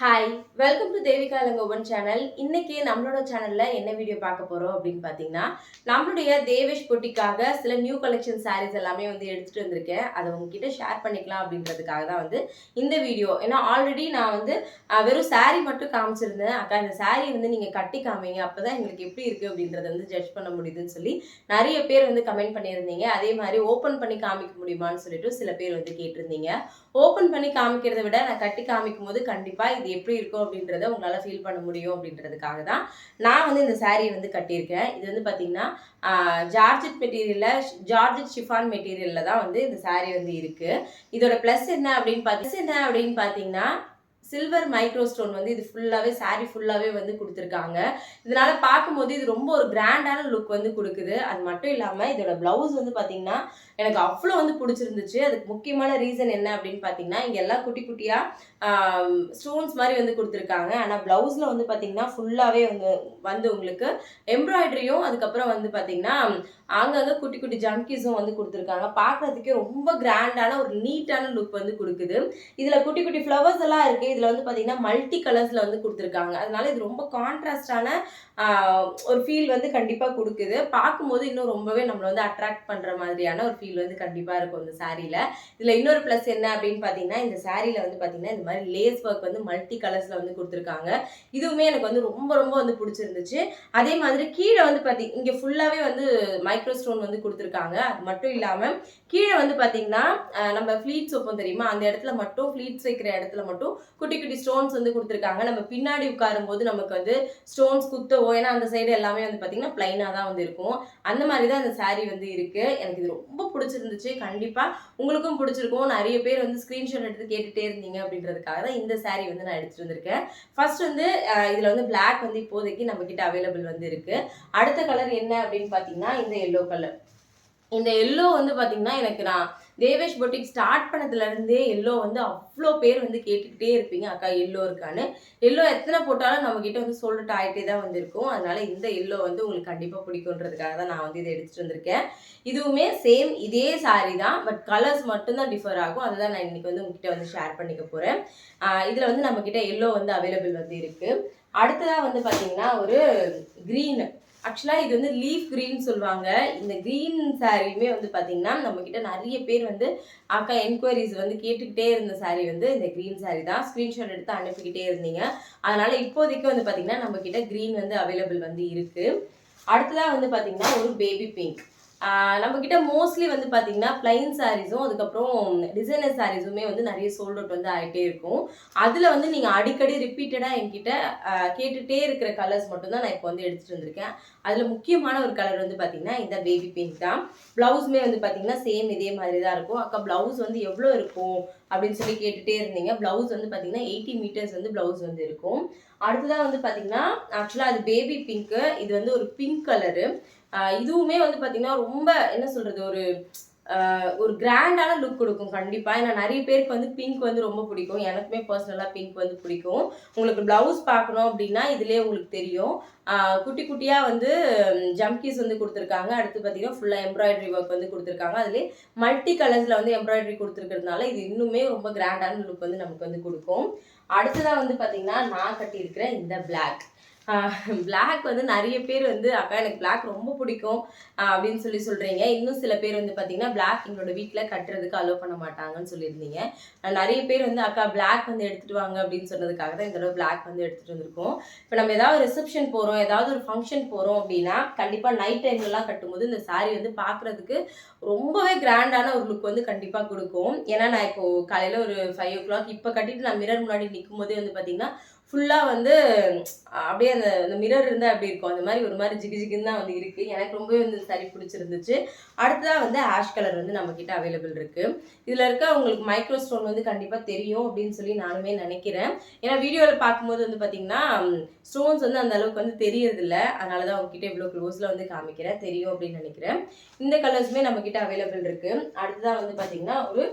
Hi welcome to Devika Langoban channel இன்னைக்கு நம்மளோட சேனல்ல என்ன வீடியோ பார்க்க போறோம் அப்படின்னு பார்த்தீங்கன்னா நம்மளுடைய தேவேஷ் பொட்டிக்காக சில நியூ கலெக்ஷன் சாரீஸ் எல்லாமே வந்து எடுத்துட்டு வந்திருக்கேன். அதை உங்ககிட்ட ஷேர் பண்ணிக்கலாம் அப்படின்றதுக்காக தான் வந்து இந்த வீடியோ ஏன்னா ஆல்ரெடி நான் வந்து வெறும் saree மட்டும் காமிச்சிருந்தேன். அக்கா இந்த saree வந்து நீங்க கட்டி காமிங்க. அப்பதான் எங்களுக்கு எப்படி இருக்கு அப்படின்றத வந்து ஜட்ஜ் பண்ண முடியுதுன்னு சொல்லி நிறைய பேர் வந்து கமெண்ட் பண்ணியிருந்தீங்க. அதே மாதிரி ஓப்பன் பண்ணி காமிக்க முடியுமான்னு சொல்லிட்டு சில பேர் வந்து கேட்டிருந்தீங்க. ஓப்பன் பண்ணி காமிக்கிறத விட நான் கட்டி காமிக்கும் போது கண்டிப்பாக இது எப்படி இருக்கும் அப்படின்றத உங்களால் ஃபீல் பண்ண முடியும் அப்படின்றதுக்காக தான் நான் வந்து இந்த சாரியை வந்து கட்டியிருக்கேன். இது வந்து பார்த்திங்கன்னா ஜார்ஜெட் மெட்டீரியலில் ஜார்ஜெட் ஷிஃபான் மெட்டீரியலில் தான் வந்து இந்த saree வந்து இருக்குது இதோட ப்ளஸ் என்ன அப்படின்னு பார்த்து என்ன அப்படின்னு பார்த்தீங்கன்னா சில்வர் மைக்ரோ ஸ்டோன் வந்து இது ஃபுல்லாகவே saree ஃபுல்லாகவே வந்து கொடுத்துருக்காங்க. இதனால் பார்க்கும்போது இது ரொம்ப ஒரு கிராண்டான லுக் வந்து கொடுக்குது. அது மட்டும் இல்லாமல் இதோட ப்ளவுஸ் வந்து பார்த்திங்கன்னா எனக்கு அவ்வளோ வந்து பிடிச்சிருந்துச்சு. அதுக்கு முக்கியமான ரீசன் என்ன அப்படின்னு பார்த்தீங்கன்னா இங்கே எல்லாம் குட்டி குட்டியாக ஸ்டோன்ஸ் மாதிரி வந்து கொடுத்துருக்காங்க. ஆனால் ப்ளவுஸில் வந்து பார்த்திங்கன்னா ஃபுல்லாகவே வந்து வந்து உங்களுக்கு எம்ப்ராய்டரியும் அதுக்கப்புறம் வந்து பார்த்திங்கன்னா அங்கங்கே குட்டி குட்டி ஜம்கிஸும் வந்து கொடுத்துருக்காங்க. பார்க்குறதுக்கே ரொம்ப கிராண்டான ஒரு நீட்டான லுக் வந்து கொடுக்குது. இதில் குட்டி குட்டி ஃப்ளவர்ஸ் எல்லாம் இருக்குது இதில் வந்து பார்த்தீங்கன்னா மல்டி கலர்ஸில் வந்து கொடுத்துருக்காங்க. அதனால இது ரொம்ப கான்ட்ராஸ்டான ஒரு ஃபீல் வந்து கண்டிப்பாக கொடுக்குது. பார்க்கும்போது இன்னும் ரொம்பவே நம்மளை வந்து அட்ராக்ட் பண்ணுற மாதிரியான ஒரு ஃபீல் வந்து கண்டிப்பாக இருக்கும் இந்த சாரியில் இதில் இன்னொரு ப்ளஸ் என்ன அப்படின்னு பார்த்தீங்கன்னா இந்த சாரியில் வந்து பார்த்தீங்கன்னா இந்த மாதிரி லேஸ் ஒர்க் வந்து மல்டி கலர்ஸில் வந்து கொடுத்துருக்காங்க. இதுவுமே எனக்கு வந்து ரொம்ப ரொம்ப வந்து பிடிச்சிருந்துச்சு. அதே மாதிரி கீழே வந்து பார்த்தி இங்கே ஃபுல்லாகவே வந்து மைக்ரோ ஸ்டோன் வந்து கொடுத்துருக்காங்க. அது மட்டும் இல்லாமல் கீழே வந்து பார்த்தீங்கன்னா நம்ம ஃப்ளீட்ஸ் வைப்போம் தெரியுமா? அந்த இடத்துல மட்டும் ஃப்ளீட்ஸ் வைக்கிற இடத்துல மட்டும் குட்டி குட்டி ஸ்டோன்ஸ் வந்து கொடுத்துருக்காங்க. நம்ம பின்னாடி உட்காரும் போது நமக்கு வந்து ஸ்டோன்ஸ் குத்தவோ ஏன்னா அந்த சைடு எல்லாமே வந்து பார்த்தீங்கன்னா பிளைனாக தான் வந்து இருக்கும். அந்த மாதிரி தான் அந்த சாரீ வந்து இருக்கு. எனக்கு இது ரொம்ப பிடிச்சிருந்துச்சு. கண்டிப்பாக உங்களுக்கும் பிடிச்சிருக்கும். நிறைய பேர் வந்து ஸ்க்ரீன்ஷாட் எடுத்து கேட்டுகிட்டே இருந்தீங்க அப்படின்றதுக்காக தான் இந்த சாரீ வந்து நான் எடுத்துட்டு வந்திருக்கேன். ஃபர்ஸ்ட் வந்து இதில் வந்து பிளாக் வந்து இப்போதைக்கு நம்ம கிட்ட அவைலபிள் வந்து இருக்கு. அடுத்த கலர் என்ன அப்படின்னு பார்த்தீங்கன்னா இந்த எல்லோ கலர் இந்த எல்லோ வந்து பார்த்தீங்கன்னா எனக்கு நான் தேவேஷ் பொட்டிக் ஸ்டார்ட் பண்ணதுலேருந்தே எல்லோ வந்து அவ்வளோ பேர் வந்து கேட்டுக்கிட்டே இருப்பீங்க. அக்கா எல்லோ இருக்கான்னு. எல்லோ எத்தனை போட்டாலும் நம்மக்கிட்ட வந்து சொல்லிட்டு ஆகிட்டே தான் வந்திருக்கும். அதனால இந்த எல்லோ வந்து உங்களுக்கு கண்டிப்பாக பிடிக்குன்றதுக்காக தான் நான் வந்து இதை எடுத்துகிட்டு வந்திருக்கேன். இதுவுமே சேம் இதே சாரீ தான். பட் கலர்ஸ் மட்டும்தான் டிஃபர் ஆகும். அதை தான் நான் இன்னைக்கு வந்து உங்ககிட்ட வந்து ஷேர் பண்ணிக்க போகிறேன் இதில் வந்து நம்மக்கிட்ட எல்லோ வந்து அவைலபிள் வந்து இருக்குது அடுத்ததாக வந்து பார்த்தீங்கன்னா ஒரு க்ரீன் ஆக்சுவலாக இது வந்து லீஃப் க்ரீன் சொல்லுவாங்க. இந்த க்ரீன் சாரியுமே வந்து பார்த்தீங்கன்னா நம்மக்கிட்ட நிறைய பேர் வந்து அக்கா என்கொயரிஸ் வந்து கேட்டுக்கிட்டே இருந்த சாரீ வந்து இந்த க்ரீன் saree தான். ஸ்க்ரீன்ஷாட் எடுத்து அனுப்பிக்கிட்டே இருந்தீங்க. அதனால் இப்போதைக்கு வந்து பார்த்தீங்கன்னா நம்மக்கிட்ட க்ரீன் வந்து அவைலபிள் வந்து இருக்குது அடுத்ததாக வந்து பார்த்தீங்கன்னா ஒரு பேபி பிங்க் நம்ம கிட்ட மோஸ்ட்லி வந்து பார்த்தீங்கன்னா பிளைன் சாரீஸும் அதுக்கப்புறம் டிசைனர் சாரீஸுமே வந்து நிறைய சோல்ட் அவுட் வந்து ஆகிட்டே இருக்கும். அதில் வந்து நீங்கள் அடிக்கடி ரிப்பீட்டடாக என்கிட்ட கேட்டுகிட்டே இருக்கிற கலர்ஸ் மட்டும்தான் நான் இப்போ வந்து எடுத்துகிட்டு வந்திருக்கேன். அதில் முக்கியமான ஒரு கலர் வந்து பார்த்தீங்கன்னா இந்த பேபி பிங்க் தான். ப்ளவுஸுமே வந்து பார்த்தீங்கன்னா சேம் இதே மாதிரி தான் இருக்கும். அக்கா ப்ளவுஸ் வந்து எவ்வளோ இருக்கும்? அப்படின்னு சொல்லி கேட்டுட்டே இருந்தீங்க. ப்ளவுஸ் வந்து பார்த்தீங்கன்னா எயிட்டி மீட்டர்ஸ் வந்து ப்ளவுஸ் வந்து இருக்கும். அடுத்ததாக வந்து பார்த்தீங்கன்னா ஆக்சுவலாக அது பேபி பிங்க்கு இது வந்து ஒரு பிங்க் கலரு இதுவுமே வந்து பார்த்தீங்கன்னா ரொம்ப என்ன சொல்கிறது ஒரு ஒரு கிராண்டான லுக் கொடுக்கும் கண்டிப்பாக ஏன்னா நிறைய பேருக்கு வந்து பிங்க் வந்து ரொம்ப பிடிக்கும். எனக்குமே பர்சனலாக பிங்க் வந்து பிடிக்கும். உங்களுக்கு ப்ளவுஸ் பார்க்கணும் அப்படின்னா இதுலேயே உங்களுக்கு தெரியும். குட்டி குட்டியாக வந்து ஜம்கீஸ் வந்து கொடுத்துருக்காங்க. அடுத்து பார்த்தீங்கன்னா ஃபுல்லாக எம்ப்ராய்டரி ஒர்க் வந்து கொடுத்துருக்காங்க. அதுலேயே மல்டி கலர்ஸில் வந்து எம்ப்ராய்டரி கொடுத்துருக்கிறதுனால இது இன்னுமே ரொம்ப கிராண்டான லுக் வந்து நமக்கு வந்து கொடுக்கும். அடுத்ததாக வந்து பார்த்தீங்கன்னா நான் கட்டியிருக்கிற இந்த பிளாக் பிளாக் வந்து நிறைய பேர் வந்து அக்கா எனக்கு பிளாக் ரொம்ப பிடிக்கும் அப்படின்னு சொல்லி சொல்கிறீங்க இன்னும் சில பேர் வந்து பார்த்தீங்கன்னா பிளாக் எங்களோட வீட்டில் கட்டுறதுக்கு அலோவ் பண்ண மாட்டாங்கன்னு சொல்லியிருந்தீங்க. நிறைய பேர் வந்து அக்கா பிளாக் வந்து எடுத்துகிட்டு வாங்க அப்படின்னு சொன்னதுக்காக தான் இந்த தடவை பிளாக் வந்து எடுத்துகிட்டு வந்திருக்கோம். இப்போ நம்ம ஏதாவது ரிசப்ஷன் போகிறோம் ஏதாவது ஒரு ஃபங்க்ஷன் போகிறோம் அப்படின்னா கண்டிப்பாக நைட் டைம்லலாம் கட்டும்போது இந்த சாரீ வந்து பார்க்குறதுக்கு ரொம்பவே கிராண்டான ஒரு லுக் வந்து கண்டிப்பாக கொடுக்கும். ஏன்னா நான் இப்போது காலையில் ஒரு ஃபைவ் ஓ கிளாக் இப்போ கட்டிட்டு நான் மிரர் முன்னாடி நிற்கும் போதே வந்து பார்த்தீங்கன்னா ஃபுல்லாக வந்து அப்படியே அந்த அந்த மிரர் இருந்தால் அப்படி இருக்கும்? அந்த மாதிரி ஒரு மாதிரி ஜிகு ஜிகுன்னு தான் வந்து இருக்குது எனக்கு ரொம்பவே வந்து சரி பிடிச்சிருந்துச்சு. அடுத்ததாக வந்து ஆஷ் கலர் வந்து நம்மக்கிட்ட அவைலபிள் இருக்குது இதில் இருக்க உங்களுக்கு மைக்ரோ ஸ்டோன் வந்து கண்டிப்பாக தெரியும் அப்படின்னு சொல்லி நானுமே நினைக்கிறேன். ஏன்னா வீடியோவில் பார்க்கும்போது வந்து பார்த்தீங்கன்னா ஸ்டோன்ஸ் வந்து அந்த அளவுக்கு வந்து தெரியறதில்ல. அதனால தான் உங்ககிட்ட இவ்வளோ க்ளோஸில் வந்து காமிக்கிறேன். தெரியும் அப்படின்னு நினைக்கிறேன். இந்த கலர்ஸுமே நம்மக்கிட்ட அவைலபிள் இருக்குது அடுத்ததாக வந்து பார்த்திங்கன்னா ஒரு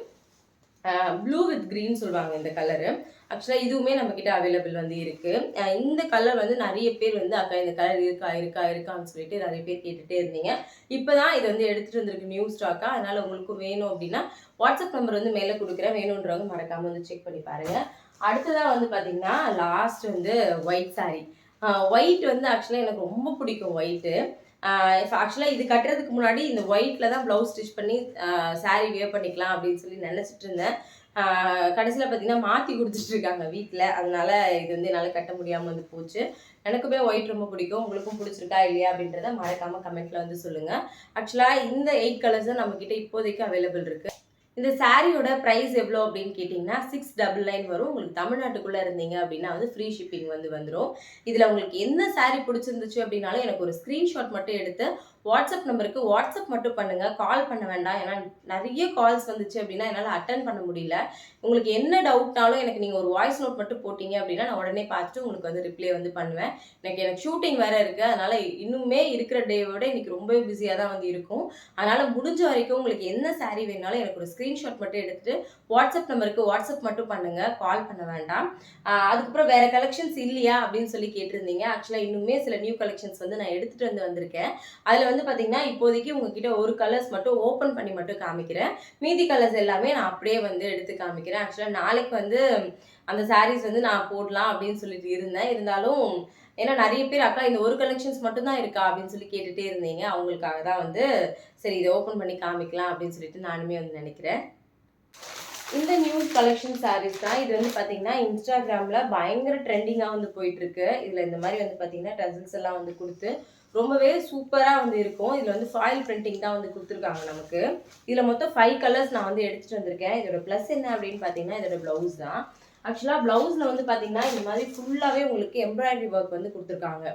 ப்ளூ வித் க்ரீன் சொல்லுவாங்க இந்த கலரு ஆக்சுவலாக இதுவுமே நம்மக்கிட்ட அவைலபிள் வந்து இருக்குது இந்த கலர் வந்து நிறைய பேர் வந்து அக்கா இந்த கலர் இருக்கா இருக்கா இருக்கான்னு சொல்லிட்டு நிறைய பேர் கேட்டுகிட்டே இருந்தீங்க. இப்போ தான் இது வந்து எடுத்துகிட்டு வந்திருக்கு நியூ ஸ்டாக்காக அதனால் உங்களுக்கு வேணும் அப்படின்னா வாட்ஸ்அப் நம்பர் வந்து மேலே கொடுக்குறேன். வேணுன்றவங்க மறக்காமல் வந்து செக் பண்ணி பாருங்கள் அடுத்ததாக வந்து பார்த்திங்கன்னா லாஸ்ட் வந்து ஒயிட் saree. ஒயிட் வந்து ஆக்சுவலாக எனக்கு ரொம்ப பிடிக்கும் ஒயிட்டு ஆக்சுவலாக இது கட்டுறதுக்கு முன்னாடி இந்த ஒயிட்டில் தான் ப்ளவுஸ் ஸ்டிச் பண்ணி சாரீ வியர் பண்ணிக்கலாம் அப்படின்னு சொல்லி நினச்சிட்டு இருந்தேன். கடைசியில் பார்த்தீங்கன்னா மாற்றி கொடுத்துட்ருக்காங்க வீட்டில் அதனால இது வந்து என்னால் கட்ட முடியாமல் வந்து போச்சு. எனக்குமே ஒயிட் ரொம்ப பிடிக்கும். உங்களுக்கும் பிடிச்சிருக்கா இல்லையா அப்படின்றத மறக்காமல் கமெண்ட்டில் வந்து சொல்லுங்கள் ஆக்சுவலாக இந்த எயிட் கலர்ஸ் தான் நம்மக்கிட்ட இப்போதைக்கு அவைலபிள் இருக்குது இந்த சாரியோட ப்ரைஸ் எவ்வளோ அப்படின்னு கேட்டிங்கன்னா சிக்ஸ் டபுள் நைன் வரும். உங்களுக்கு தமிழ்நாட்டுக்குள்ளே இருந்தீங்க அப்படின்னா வந்து ஃப்ரீ ஷிப்பிங் வந்து வந்துடும் இதில் உங்களுக்கு எந்த saree பிடிச்சிருந்துச்சு அப்படின்னாலும் எனக்கு ஒரு ஸ்க்ரீன்ஷாட் மட்டும் எடுத்து வாட்ஸ்அப் நம்பருக்கு வாட்ஸ்அப் மட்டும் பண்ணுங்கள் கால் பண்ண வேண்டாம். ஏன்னா நிறைய கால்ஸ் வந்துச்சு அப்படின்னா என்னால் அட்டன் பண்ண முடியல. உங்களுக்கு என்ன டவுட்னாலும் எனக்கு நீங்கள் ஒரு வாய்ஸ் நோட் மட்டும் போட்டிங்க அப்படின்னா நான் உடனே பார்த்துட்டு உங்களுக்கு வந்து ரிப்ளை வந்து பண்ணுவேன். எனக்கு எனக்கு ஷூட்டிங் வேறு இருக்குது அதனால் இன்னுமே இருக்கிற டேவோட இன்றைக்கி ரொம்பவே பிஸியாக தான் வந்து இருக்கும். அதனால் முடிஞ்ச வரைக்கும் உங்களுக்கு என்ன saree வேணாலும் எனக்கு ஒரு ஸ்க்ரீன்ஷாட் மட்டும் எடுத்துகிட்டு வாட்ஸ்அப் நம்பருக்கு வாட்ஸ்அப் மட்டும் பண்ணுங்கள் கால் பண்ண வேண்டாம். அதுக்கப்புறம் வேறு கலெக்ஷன்ஸ் இல்லையா அப்படின்னு சொல்லி கேட்டிருந்தீங்க. ஆக்சுவலாக இன்னுமே சில நியூ கலெக்ஷன்ஸ் வந்து நான் எடுத்துகிட்டு வந்து வந்திருக்கேன். அதில் வந்து பார்த்தீங்கன்னா இப்போதைக்கு உங்ககிட்ட ஒரு கலர்ஸ் மட்டும் ஓப்பன் பண்ணி மட்டும் காமிக்கிறேன். மீதி கலர்ஸ் எல்லாமே நான் அப்படியே வந்து எடுத்து காமிக்கிறேன். ஆக்சுவலாக நாளைக்கு வந்து அந்த சாரீஸ் வந்து நான் போடலாம் அப்படின்னு சொல்லிட்டு இருந்தேன். இருந்தாலும் ஏன்னா நிறைய பேர் அக்கா இந்த ஒரு கலெக்ஷன்ஸ் மட்டும்தான் இருக்கா? அப்படின்னு சொல்லி கேட்டுகிட்டே இருந்தீங்க. அவங்களுக்காக தான் வந்து சரி இதை ஓப்பன் பண்ணி காமிக்கலாம் அப்படின்னு சொல்லிட்டு நானுமே வந்து நினைக்கிறேன். இந்த நியூ கலெக்ஷன் சாரீஸ் தான். இது வந்து பார்த்தீங்கன்னா இன்ஸ்டாகிராமில் பயங்கர ட்ரெண்டிங்காக வந்து போயிட்டுருக்கு. இதில் இந்த மாதிரி வந்து பார்த்தீங்கன்னா டசல்ஸ் எல்லாம் வந்து கொடுத்து ரொம்பவே சூப்பராக வந்து இருக்கும். இதில் வந்து ஃபாயில் பிரிண்டிங் தான் வந்து கொடுத்துருக்காங்க நமக்கு. இதில் மொத்தம் ஃபைவ் கலர்ஸ் நான் வந்து எடுத்துகிட்டு வந்திருக்கேன். இதோட ப்ளஸ் என்ன அப்படின்னு பார்த்தீங்கன்னா இதோட ப்ளவுஸ் தான். ஆக்சுவலாக ப்ளவுஸில் வந்து பார்த்தீங்கன்னா இந்த மாதிரி ஃபுல்லாகவே உங்களுக்கு எம்ப்ராய்டரி ஒர்க் வந்து கொடுத்துருக்காங்க.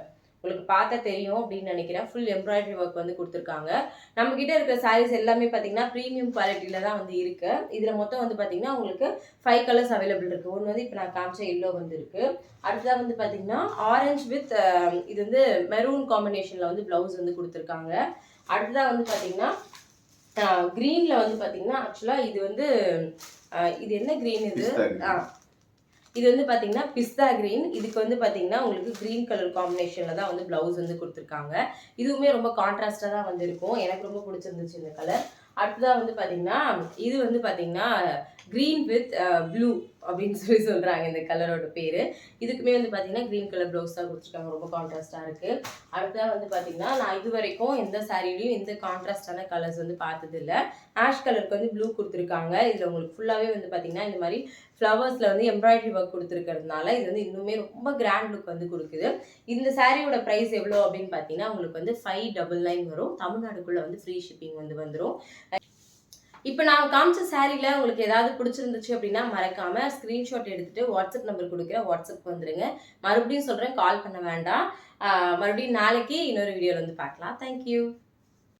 உங்களுக்கு பார்த்தா தெரியும் அப்படின்னு நினைக்கிறேன். ஃபுல் எம்ப்ராய்டரி ஒர்க் வந்து கொடுத்துருக்காங்க. நம்ம கிட்ட இருக்கிற சாரீஸ் எல்லாமே பார்த்தீங்கன்னா ப்ரீமியம் குவாலிட்டியில தான் வந்து இருக்கு. இதில் மொத்தம் வந்து பார்த்தீங்கன்னா உங்களுக்கு ஃபைவ் கலர்ஸ் அவைலபிள் இருக்கு. ஒன்று வந்து இப்போ நான் காமிச்ச எல்லோ வந்து இருக்கு. அடுத்ததாக வந்து பார்த்தீங்கன்னா ஆரஞ்சு வித் இது வந்து மெரூன் காம்பினேஷனில் வந்து ப்ளவுஸ் வந்து கொடுத்துருக்காங்க. அடுத்ததாக வந்து பார்த்தீங்கன்னா க்ரீனில் வந்து பார்த்தீங்கன்னா ஆக்சுவலாக இது வந்து இது என்ன க்ரீன் இது. ஆ இது வந்து பார்த்தீங்கன்னா பிஸ்தா கிரீன் இதுக்கு வந்து பார்த்தீங்கன்னா உங்களுக்கு க்ரீன் கலர் காம்பினேஷனில் தான் வந்து ப்ளவுஸ் வந்து கொடுத்துருக்காங்க. இதுவுமே ரொம்ப கான்ட்ராஸ்டாக தான் வந்து இருக்கும் எனக்கு ரொம்ப பிடிச்சிருந்துச்சு இந்த கலர் அடுத்ததாக வந்து பார்த்தீங்கன்னா இது வந்து பார்த்தீங்கன்னா க்ரீன் வித் ப்ளூ uh, அப்படின்னு சொல்லி சொல்கிறாங்க இந்த கலரோட பேர். இதுக்குமே வந்து பார்த்தீங்கன்னா க்ரீன் கலர் ப்ளவுஸ் தான் கொடுத்துருக்காங்க. ரொம்ப கான்ட்ராஸ்ட்டாக இருக்குது அடுத்ததாக வந்து பார்த்தீங்கன்னா நான் இது வரைக்கும் எந்த சாரீலையும் எந்த கான்ட்ராஸ்டான கலர்ஸ் வந்து பார்த்ததில்ல. ஆஷ் கலருக்கு வந்து ப்ளூ கொடுத்துருக்காங்க. இதில் உங்களுக்கு ஃபுல்லாகவே வந்து பார்த்தீங்கன்னா இந்த மாதிரி ஃப்ளவர்ஸில் வந்து எம்ப்ராய்டரி ஒர்க் கொடுத்துருக்கிறதுனால இது வந்து இன்னுமே ரொம்ப கிராண்ட் லுக் வந்து கொடுக்குது. இந்த சாரியோட ப்ரைஸ் எவ்வளோ அப்படின்னு பார்த்தீங்கன்னா உங்களுக்கு வந்து ஃபைவ் டபுள் நைன் வரும். தமிழ்நாடுக்குள்ளே வந்து ஃப்ரீ ஷிப்பிங் வந்து வந்துடும் இப்போ நான் காமிச்ச சாரியில் உங்களுக்கு ஏதாவது பிடிச்சிருந்துச்சு அப்படின்னா மறக்காம ஸ்க்ரீன்ஷாட் எடுத்துட்டு வாட்ஸ்அப் நம்பர் கொடுக்குறேன் வாட்ஸ்அப் வந்துருங்க. மறுபடியும் சொல்கிறேன் கால் பண்ண வேண்டாம். மறுபடியும் நாளைக்கு இன்னொரு வீடியோவில் வந்து பார்க்கலாம். தேங்க்யூ